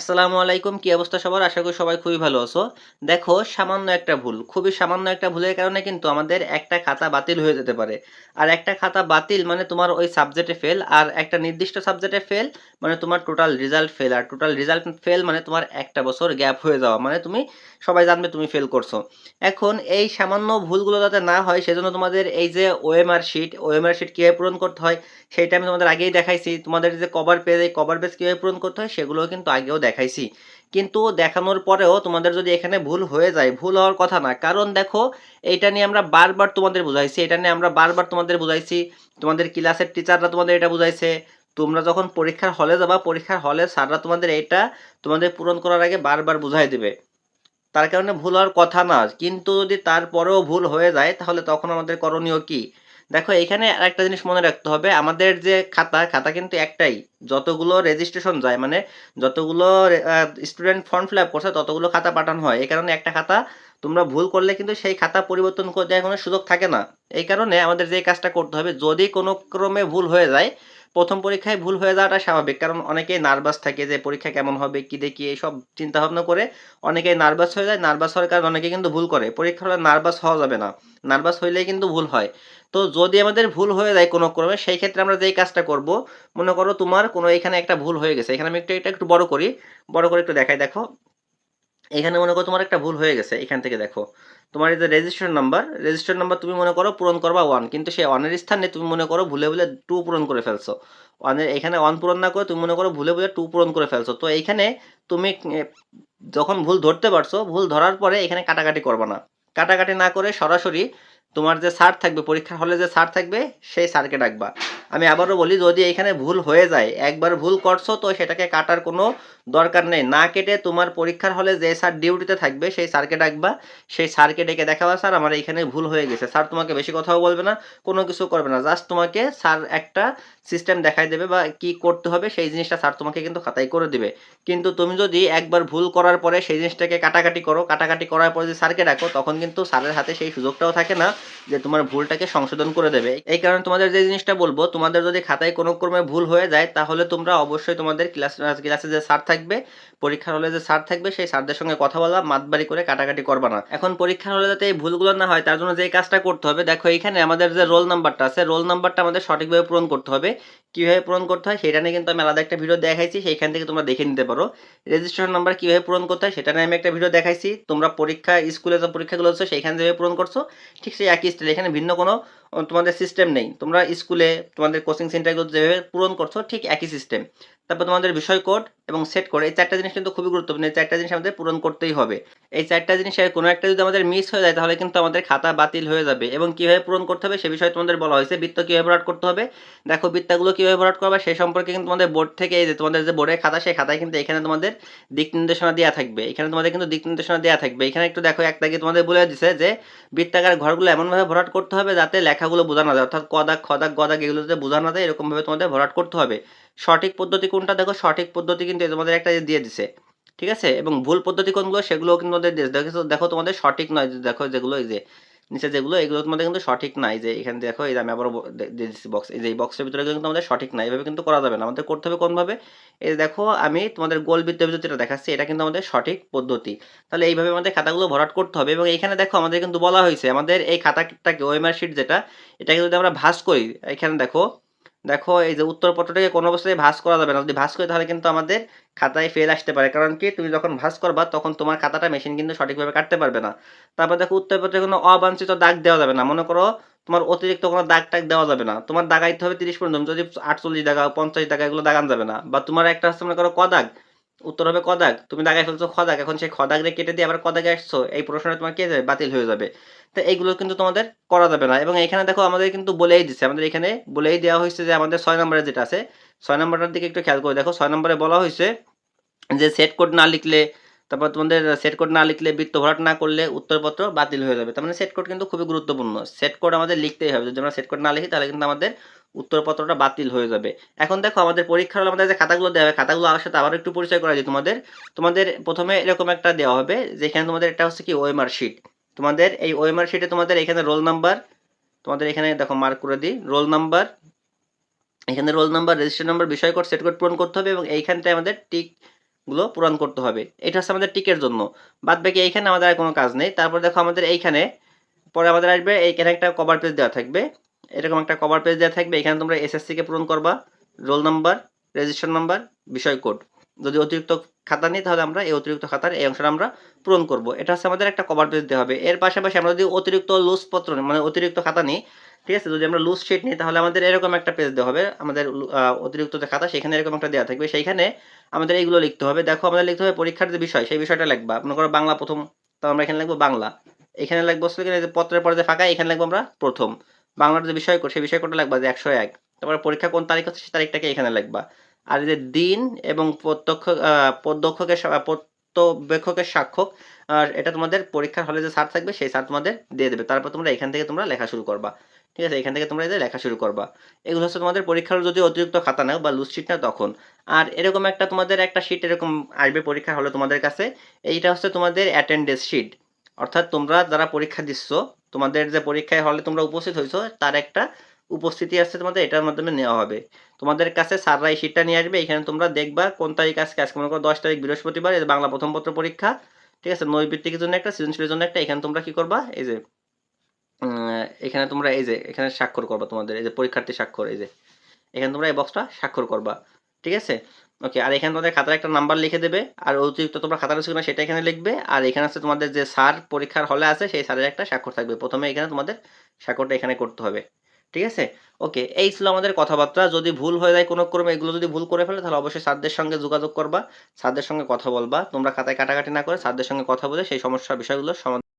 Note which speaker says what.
Speaker 1: আসসালামু আলাইকুম, কি অবস্থা সবার? আশা করি সবাই খুবই ভালো আছো। দেখো, সামান্য একটা ভুল। খুবই সামান্য একটা ভুলের কারণে কিন্তু আমাদের একটা খাতা বাতিল হয়ে যেতে পারে। আর একটা খাতা বাতিল মানে তোমার ওই সাবজেক্টে ফেল আর একটা নির্দিষ্ট সাবজেক্টে ফেল মানে তোমার টোটাল রেজাল্ট ফেল আর টোটাল রেজাল্ট ফেল মানে তোমার একটা বছর গ্যাপ হয়ে যাওয়া। মানে তুমি সবাই জানবে তুমি ফেল করছ। এখন এই সামান্য ভুলগুলো যাতে না হয়, সেজন্য তোমাদের এই যে ওএমআর শিট ওএমআর শিট কীভাবে পূরণ করতে হয় সেইটা আমি তোমাদের আগেই দেখাইছি। তোমাদের যে কভার পেজ এই কভার পেজ কীভাবে পূরণ করতে হয়, সেগুলোও কিন্তু আগেও দেখাইছি। কিন্তু দেখানোর পরেও তোমাদের যদি এখানে ভুল হয়ে যায়, ভুল হওয়ার কথা না। কারণ দেখো, এইটা নিয়ে আমরা বারবার তোমাদের বুঝাইছি, এটা নিয়ে আমরা বারবার তোমাদের বুঝাইছি, তোমাদের ক্লাসের টিচাররা তোমাদের এটা বুঝাইছে। তোমরা যখন পরীক্ষার হলে যাবা, পরীক্ষার হলে স্যাররা তোমাদের এটা তোমাদের পূরণ করার আগে বারবার বুঝাই দেবে। তার কারণে ভুল হওয়ার কথা না। কিন্তু যদি তারপরেও ভুল হয়ে যায়, তাহলে তখন আমাদের করণীয় কি? দেখো, এখানে আরেকটা জিনিস মনে রাখতে হবে। আমাদের যে খাতা খাতা কিন্তু একটাই। যতগুলো রেজিস্ট্রেশন যায় মানে যতগুলো স্টুডেন্ট ফর্ম ফিল আপ করছে, ততগুলো খাতা পাঠানো হয়। এই কারণে একটা খাতা তোমরা ভুল করলে কিন্তু সেই খাতা পরিবর্তন করে দেওয়ার কোনো সুযোগ থাকে না। এই কারণে আমাদের যে কাজটা করতে হবে, যদি কোনো ক্রমে ভুল হয়ে যায় প্রথম পরীক্ষায় ভুল হয়ে যাওয়াটা স্বাভাবিক। কারণ অনেকেই নার্ভাস থাকে যে পরীক্ষা কেমন হবে, কি দেখি, এইসব চিন্তা ভাবনা করে অনেকেই নার্ভাস হয়ে যায়। নার্ভাস হওয়ার কারণে অনেকে কিন্তু ভুল করে। পরীক্ষা হলে নার্ভাস হওয়া যাবে না। নার্ভাস হইলেই কিন্তু ভুল হয়। তো যদি আমাদের ভুল হয়ে যায় কোনো ক্রমে, সেই ক্ষেত্রে আমরা যেই কাজটা করব, মনে করো তোমার কোনো এখানে একটা ভুল হয়ে গেছে। এখানে আমি একটু, এটা একটু বড় করি। বড় করে একটু দেখাই। দেখো এখানে মনে করো তোমার একটা ভুল হয়ে গেছে, এখান থেকে দেখো। তোমার এই যে রেজিস্ট্রেশন নাম্বার রেজিস্ট্রেশন নাম্বার তুমি মনে করো পূরণ করবা ওয়ান কিন্তু সেই ওয়ানের স্থানে তুমি মনে করো ভুলে ভুলে টু পূরণ করে ফেলছো। ওয়ানের এখানে ওয়ান পূরণ না করে তুমি মনে করো ভুলে ভুলে টু পূরণ করে ফেলছো। তো এইখানে তুমি যখন ভুল ধরতে পারছ, ভুল ধরার পরে এখানে কাটাকাটি করবা না। কাটাকাটি না করে সরাসরি তোমার যে স্যার থাকবে, পরীক্ষার হলে যে স্যার থাকবে, সেই স্যারকে ডাকবা। আমি আবারও বলি, যদি এখানে ভুল হয়ে যায়, একবার ভুল করছ, তো সেটাকে কাটার কোনো দরকার নেই। না কেটে তোমার পরীক্ষার হলে যে স্যার ডিউটিতে থাকবে, সেই স্যারকে ডাকবা। সেই স্যারকে ডেকে দেখাবা, স্যার, আমার এখানে ভুল হয়ে গেছে। স্যার তোমাকে বেশি কথাও বলবে না, কোনো কিছু করবে না। জাস্ট তোমাকে স্যার একটা সিস্টেম দেখাই দেবে বা কি করতে হবে, সেই জিনিসটা স্যার তোমাকে কিন্তু খাতায় করে দিবে। কিন্তু তুমি যদি একবার ভুল করার পরে সেই জিনিসটাকে কাটাকাটি করো, কাটাকাটি করার পরে যদি স্যারকে ডাকো, তখন কিন্তু স্যারের হাতে সেই সুযোগটাও থাকে না যে তোমার ভুলটাকে সংশোধন করে দেবে। এই কারণে তোমাদের যে জিনিসটা বলব তোমাদের যদি খাতায় কোনো ক্রমে ভুল হয়ে যায়, তাহলে তোমরা অবশ্যই তোমাদের ক্লাস, ক্লাসে যে স্যার থাকবে, পরীক্ষার হলে যে স্যার থাকবে, সেই স্যারদের সঙ্গে কথা বলা, মাতবাড়ি করে কাটাকাটি করবা না। এখন পরীক্ষার হলে যাতে এই ভুলগুলো না হয়, তার জন্য যে কাজটা করতে হবে, দেখো এখানে আমাদের যে রোল নাম্বারটা আছে, রোল নাম্বারটা আমাদের সঠিকভাবে পূরণ করতে হবে। কীভাবে পূরণ করতে হয়, সেটা নিয়ে কিন্তু আমি আলাদা একটা ভিডিও দেখাইছি, সেইখান থেকে তোমরা দেখে নিতে পারো। রেজিস্ট্রেশন নাম্বার কীভাবে পূরণ করতে হয়, সেটা নিয়ে আমি একটা ভিডিও দেখাইছি। তোমরা পরীক্ষা, স্কুলে যে পরীক্ষাগুলো হচ্ছে, সেইখানে যেভাবে পূরণ করছ, ঠিক সেই একই স্টাইল এখানে ভিন্ন কোনো তোমাদের সিস্টেম নেই। তোমরা স্কুলে তোমাদের কোচিং সেন্টারগুলো যেভাবে পূরণ করছ, ঠিক একই সিস্টেম তারপর তোমাদের বিষয় কোড এবং সেট করে, এই চারটা জিনিস কিন্তু খুবই গুরুত্বপূর্ণ। এই চারটা জিনিস আমাদের পূরণ করতেই হবে। এই চারটা জিনিসের কোনো একটা যদি আমাদের মিস হয়ে যায়, তাহলে কিন্তু আমাদের খাতা বাতিল হয়ে যাবে। এবং কীভাবে পূরণ করতে হবে সে বিষয়ে তোমাদের বলা হয়েছে। বৃত্ত কীভাবে ভরাট করতে হবে? দেখো, বৃত্তাগুলো কীভাবে ভরাট করবে সেই সম্পর্কে কিন্তু তোমাদের বোর্ড থেকে এই যে তোমাদের যে বোর্ডের খাতা, সেই খাতায় কিন্তু এখানে তোমাদের দিক নির্দেশনা দেওয়া থাকবে। এখানে তোমাদের কিন্তু দিক নির্দেশনা দেওয়া থাকবে। এখানে একটু দেখো একটা কি তোমাদের বলে দিছে যে বৃত্তাকার ঘরগুলো এমনভাবে ভরাট করতে হবে যাতে লেখাগুলো বোঝানো যায়। অর্থাৎ কদাক, খদাক, গদাক এগুলো যাতে বোঝানো যায়, এরকমভাবে তোমাদের ভরাট করতে হবে। সঠিক পদ্ধতি কোনটা? দেখো, সঠিক পদ্ধতি কিন্তু তোমাদের একটা দিয়ে দিছে। ঠিক আছে? এবং ভুল পদ্ধতি কোনগুলো সেগুলো কিন্তু তোমাদের দেখো দেখো তোমাদের সঠিক নয় দেখো যেগুলো এই যে, নিচে যেগুলো এগুলো তোমাদের কিন্তু সঠিক নাই যে, এখানে দেখো এই যে আমি দে- দিয়ে দিচ্ছি বক্স এই যে এই বক্সের ভিতরে কিন্তু আমাদের সঠিক নাই। এভাবে কিন্তু করা যাবে না। আমাদের করতে হবে কোনভাবে? এই দেখো, আমি তোমাদের গোল ভিতরে যেটা দেখাচ্ছি, এটা কিন্তু আমাদের সঠিক পদ্ধতি। তাহলে এইভাবে আমাদের খাতাগুলো ভরাট করতে হবে এবং এখানে দেখো আমাদের কিন্তু বলা হয়েছে, আমাদের এই খাতাটাকে, ওএমআর শিট যেটা, এটাকে যদি আমরা ভাঁজ করি এখানে দেখো দেখো, এই যে উত্তরপত্রটাকে কোনো অবস্থায় ভাস করা যাবে না। যদি ভাস করে তাহলে কিন্তু আমাদের খাতায় ফেল আসতে পারে। কারণ কি? তুমি যখন ভাস করবা, তখন তোমার খাতাটা মেশিন কিন্তু সঠিকভাবে কাটতে পারবে না। তারপর দেখো, উত্তরপত্রে কোনো অবাঞ্ছিত দাগ দেওয়া যাবে না। মনে করো, তোমার অতিরিক্ত কোনো দাগ টাগ দেওয়া যাবে না। তোমার দাগাইতে হবে তিরিশ পর্যন্ত। যদি আটচল্লিশ দাগা, পঞ্চাশ দাগা, এগুলো দাগান যাবে না। বা তোমার একটা হচ্ছে, মনে করো কদাগ উত্তর হবে কদাক তুমি দাগাই ফেলছো খদাগ। এখন সেই খদাগরে কেটে দিয়ে আবার কদাগে আসছো, এই প্রশ্নটা তোমার কে যাবে বাতিল হয়ে যাবে। তো এইগুলো কিন্তু তোমাদের করা যাবে না। এবং এখানে দেখো আমাদের কিন্তু বলেই দিচ্ছে আমাদের এখানে বলেই দেওয়া হয়েছে যে আমাদের ছয় নম্বরে যেটা আছে, ছয় নম্বরটার দিকে একটু খেয়াল করে দেখো। ছয় নম্বরে বলা হয়েছে যে সেট কোড না লিখলে, তারপর তোমাদের সেট কোড না লিখলে বৃত্ত ভরাট না করলে উত্তরপত্র বাতিল হয়ে যাবে। তার মানে সেট কোড কিন্তু খুবই গুরুত্বপূর্ণ। সেট কোড আমাদের লিখতেই হবে। যদি আমরা সেট কোড না লিখি, তাহলে কিন্তু আমাদের উত্তরপত্রটা বাতিল হয়ে যাবে। এখন দেখো আমাদের পরীক্ষার আমাদের যে খাতাগুলো দেওয়া হবে, খাতাগুলো আমার সাথে আবার একটু পরিচয় করা যায় তোমাদের তোমাদের প্রথমে এরকম একটা দেওয়া হবে, যেখানে তোমাদের এটা হচ্ছে কি ওএমআর শিট তোমাদের এই ওএমআর শিটে তোমাদের এখানে রোল নাম্বার তোমাদের এখানে দেখো মার্ক করে দিই। রোল নাম্বার এখানে রোল নাম্বার রেজিস্টার নাম্বার বিষয় কোড সেট কোড পূরণ করতে হবে এবং এইখানটায় আমাদের টিকগুলো পূরণ করতে হবে। এটা হচ্ছে আমাদের টিকের জন্য। বাদ বাকি এইখানে আমাদের আর কোনো কাজ নেই। তারপর দেখো আমাদের এইখানে, পরে আমাদের আসবে এইখানে একটা কভার পেজ দেওয়া থাকবে। এরকম একটা কভার পেজ দেওয়া থাকবে। এখানে তোমরা এসএসসি কে পূরণ করবা রোল নাম্বার রেজিস্ট্রেশন নাম্বার বিষয় কোড যদি অতিরিক্ত খাতা নিই তাহলে আমরা এই অতিরিক্ত খাতার এই অংশটা আমরা পূরণ করব। এটা হচ্ছে আমাদের একটা কভার পেজ দেওয়া হবে। এর পাশাপাশি আমরা যদি অতিরিক্ত লুজ পত্র নিই, মানে অতিরিক্ত খাতা নিই ঠিক আছে? যদি আমরা লুজ শিট নিই তাহলে আমাদের এরকম একটা পেজ দেওয়া হবে। আমাদের অতিরিক্ত যে খাতা সেখানে এরকম একটা দেওয়া থাকবে। সেইখানে আমাদের এইগুলো লিখতে হবে। দেখো আমাদের লিখতে হবে পরীক্ষার যে বিষয় সেই বিষয়টা লিখবা। মনে করো বাংলা প্রথম তো আমরা এখানে লিখব বাংলা। এখানে লিখব পত্রের পরে যে ফাঁকা এখানে লিখব আমরা প্রথম। বাংলার যে বিষয় সেই বিষয় কোডটা লিখবা যে একশো এক। তারপরে পরীক্ষা কোন তারিখ হচ্ছে সেই তারিখটাকে এখানে লিখবা। আর যে দিন এবং প্রত্যক্ষ আহ, প্রত্যক্ষকের প্রত্যবেক্ষকের সাক্ষ্য আর এটা তোমাদের পরীক্ষার হলে যে স্যার থাকবে সেই স্যার তোমাদের দিয়ে দেবে। তারপর তোমরা এখান থেকে তোমরা লেখা শুরু করবা। ঠিক আছে? এখান থেকে তোমরা এদের লেখা শুরু করবা। এগুলো হচ্ছে তোমাদের পরীক্ষার যদি অতিরিক্ত খাতা নাও বা লুজ শিট নাও তখন। আর এরকম একটা তোমাদের একটা শিট এরকম আসবে পরীক্ষার হলে তোমাদের কাছে। এইটা হচ্ছে তোমাদের অ্যাটেন্ডেন্স শিট অর্থাৎ তোমরা যারা পরীক্ষা দিচ্ছ, তোমাদের যে পরীক্ষায় হলে তোমরা উপস্থিত হয়েছো, তার একটা উপস্থিতি আসছে তোমাদের, এটার মাধ্যমে নেওয়া হবে। তোমাদের কাছে স্যাররা এই শিটটা নিয়ে আসবে, এখানে তোমরা দেখবা কোন তারিখ আজকে আজকে মনে করো দশ তারিখ বৃহস্পতিবার এই বাংলা প্রথম পত্র পরীক্ষা, ঠিক আছে? নৈবিত্তিকের জন্য একটা, সৃজনশীলের জন্য একটা, এখানে তোমরা কি করবা? এই যে এখানে তোমরা এই যে, এখানে স্বাক্ষর করবা তোমাদের, এই যে পরীক্ষার্থী স্বাক্ষর, এই যে, এখানে তোমরা এই বক্সটা স্বাক্ষর করবা। ঠিক আছে? ওকে আর এখানে তোমাদের খাতার একটা নাম্বার লিখে দেবে। আর অতিরিক্ত তোমরা খাতা রয়েছে কিনা সেটা এখানে লিখবে। আর এখানে আছে তোমাদের যে স্যার পরীক্ষার হলে আছে, সেই স্যারের একটা স্বাক্ষর থাকবে। প্রথমে এখানে তোমাদের স্বাক্ষরটা এখানে করতে হবে। ঠিক আছে? ওকে এই ছিল আমাদের কথাবার্তা। যদি ভুল হয়ে যায় কোনো ক্রমে, এগুলো যদি ভুল করে ফেলে, তাহলে অবশ্যই স্যারদের সঙ্গে যোগাযোগ করবা, স্যারদের সঙ্গে কথা বলবা। তোমরা খাতায় কাটাকাটি না করে স্যারদের সঙ্গে কথা বলে সেই সমস্যার বিষয়গুলো সমাধান